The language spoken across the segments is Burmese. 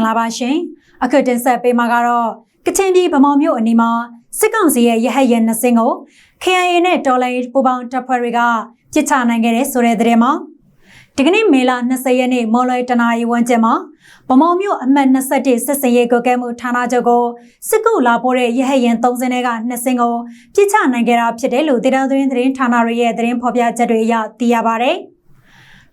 ္ဂလာပါရှင်အခုတင်ဆက်ပေးမှာကတော့ကချင်ပြည်ဗမော်မြို့အနီးမှာစစ်ကောင်စီရဲ့ရဟတ်ယာဉ်နှစ်စင်းကို KIA နဲ့တော်လိုင်းပူပေါင်းတပ်ဖွဲ့တွေကပြစ်ချနိုင်ခဲ့တဲ့ဆိုတဲ့သတင်းမှာဒီကနေ့မေလ20ရက်နေ့မော်လွယ်တနာရီဝန်းကျင်မှာဗမော်မြို့အမှတ်21စစ်စင်ရေးကွက်ကဲမှုဌာနချုပ်ကိုစစ်ကူလာပို့တဲ့ရဟတ်ယာဉ်3စင်းတွေကနှစ်စင်းကိုပြစ်ချနိုင်ခဲ့တာဖြစ်တယ်လို့ဒေတာသွင်းသတင်းဌာနတွေရဲ့သတင်းဖော်ပြချက်တွေအရသိရပါဗျ။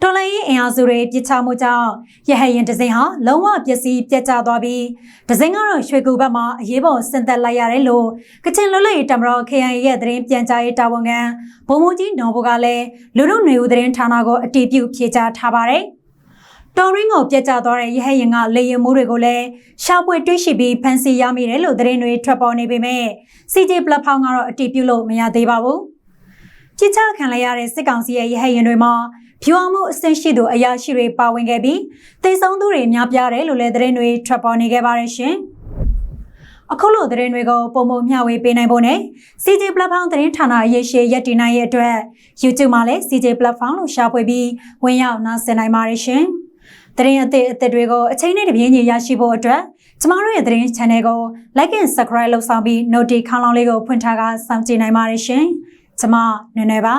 တော်လိုင်းရင်အင်အားစုတွေပြစ်ချမှုကြောင့်ရဟတ်ရင်ဒဇင်ဟာလုံးဝပျက်စီးပြတ်ကျသွားပြီးဒဇင်ကတော့ရွှေကူဘက်မှာအရေးပေါ်ဆင်သက်လိုက်ရတယ်လို့ကချင်လွတ်လပ်ရေးတမတော် KIA ရဲ့သတင်းပြန်ကြားရေးတာဝန်ခံဗိုလ်မှူးကြီးနော်ဘိုကလည်းလူလူနေဦးသတင်းဌာနကိုအတည်ပြုဖြေကြားထားပါတယ်တော်ရင်းကိုပြတ်ကျသွားတဲ့ရဟရင်ကလေရင်မိုးတွေကိုလည်းရှားပွေတွေ့ရှိပြီးဖန်စီရမိတယ်လို့သတင်းတွေထွက်ပေါ်နေပေမဲ့ CJ ပလက်ဖောင်းကတော့အတည်ပြုလို့မရသေးပါဘူး။ ကြစ်ချခံလိုက်ရတဲ့စစ်ကောင်စီရဲ့ရဟရင်တွေမှာဖြူအောင်မှုအဆင့်ရှိသူအရာရှိတွေပါဝင်ခဲ့ပြီးတိတ်ဆုံးသူတွေများပြားတယ်လို့လည်းသတင်းတွေထွက်ပေါ်နေခဲ့ပါတယ်ရှင်။အခုလိုသတင်းတွေကိုပုံမမျှဝေပေးနိုင်ဖို့နဲ့ CJ Platform သတင်းဌာနရေရှည်ရက်တည်နိုင်ရဲ့အတွက် YouTube မှာလည်း CJ Platform လို့ရှာဖွေပြီးဝင်ရောက်နားဆင်နိုင်ပါတယ်ရှင်။သတင်းအသစ်အသစ်တွေကိုအချိန်နဲ့တပြေးညီရရှိဖို့အတွက်ကျမတို့ရဲ့သတင်း channel ကို like and subscribe လုပ်ဆောင်ပြီး notification ခေါင်းလောင်းလေးကိုဖွင့်ထားကစောင့်ကြည့်နိုင်ပါတယ်ရှင်။ ကျမနွယ်နွယ်ပါ